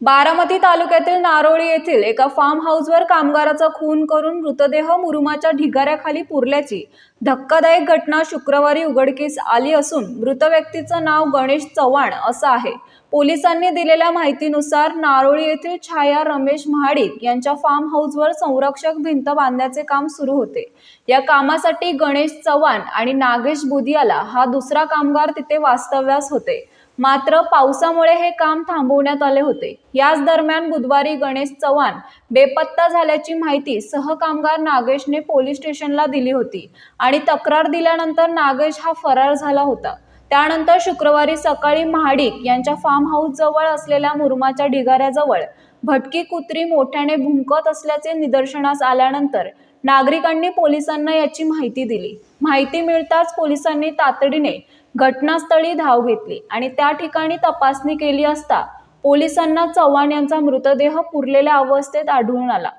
बारामती तालुक्यातील नारोळी येथील एका फार्म हाऊसवर कामगाराचा खून करून मृतदेह मुरुमाच्या ढिगाऱ्याखाली पुरल्याची धक्कादायक घटना शुक्रवारी उघडकीस आली असून मृत व्यक्तीचं नाव गणेश चव्हाण असं आहे. पोलिसांनी दिलेल्या माहितीनुसार नारोळी येथील छाया रमेश महाडिक यांच्या फार्म हाऊसवर संरक्षक भिंत बांधण्याचे काम सुरू होते. या कामासाठी गणेश चव्हाण आणि नागेश बुदियाला हा दुसरा कामगार तिथे वास्तव्यास होते. मात्र पावसामुळे हे काम थांबवण्यात आले होते. याच दरम्यान बुधवारी गणेश चव्हाण बेपत्ता झाल्याची माहिती सहकामगार नागेशने पोलीस स्टेशनला दिली होती आणि तक्रार दिल्यानंतर नागेश हा फरार झाला होता. त्यानंतर शुक्रवारी सकाळी महाडिक यांच्या फार्म हाऊस जवळ असलेल्या मुरमाच्या ढिगाऱ्याजवळ भटकी कुत्री मोठ्याने भुंकत असल्याचे निदर्शनास आल्यानंतर नागरिकांनी पोलिसांना याची माहिती दिली. माहिती मिळताच पोलिसांनी तातडीने घटनास्थळी धाव घेतली आणि त्या ठिकाणी तपासणी केली असता पोलिसांना चव्हाण यांचा मृतदेह पुरलेल्या अवस्थेत आढळून आला.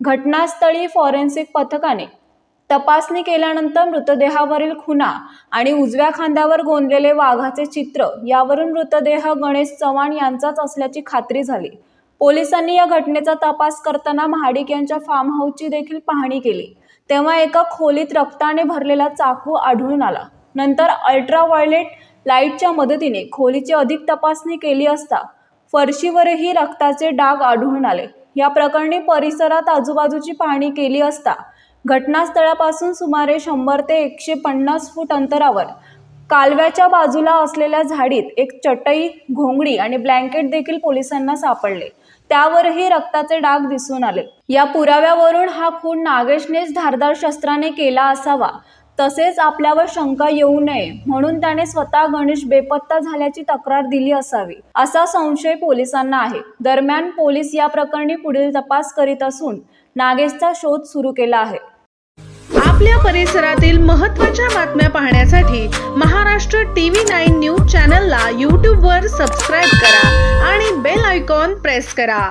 घटनास्थळी फॉरेन्सिक पथकाने तपासणी केल्यानंतर मृतदेहावरील खुना आणि उजव्या खांद्यावर गोंदलेले वाघाचे चित्र यावरून मृतदेह गणेश चव्हाण यांचाच असल्याची खात्री झाली. पोलिसांनी या घटनेचा तपास करताना महाडिक यांच्या फार्म हाऊसची देखील पाहणी केली. तेव्हा एका खोलीत रक्ताने भरलेला चाकू आढळून आला. नंतर अल्ट्राव्हायलेट लाईटच्या मदतीने खोलीची अधिक तपासणी केली असता फरशीवरही रक्ताचे डाग आढळून आले. या प्रकरणी परिसरात आजूबाजूची पाहणी केली असता घटनास्थळापासून सुमारे शंभर ते एकशे पन्नास फूट अंतरावर कालव्याच्या बाजूला असलेल्या झाडीत एक चटई घोंगडी आणि ब्लँकेट देखील पोलिसांना सापडले. त्यावरही रक्ताचे डाग दिसून आले. या पुराव्यावरून हा खून नागेशनेच धारदार शस्त्राने केला असावा तसेच आपल्यावर शंका येऊ नये म्हणून त्याने स्वतः गणेश बेपत्ता झाल्याची तक्रार दिली असावी असा संशय पोलिसांना आहे. दरम्यान पोलीस या प्रकरणी पुढील तपास करीत असून नागेशचा शोध सुरू केला आहे. आपल्या परिसरातील महत्त्वाच्या बातम्या पाहण्यासाठी महाराष्ट्र टीव्ही नाईन न्यूज चॅनलला यूट्यूबवर सबस्क्राईब करा आणि बेल आयकॉन प्रेस करा.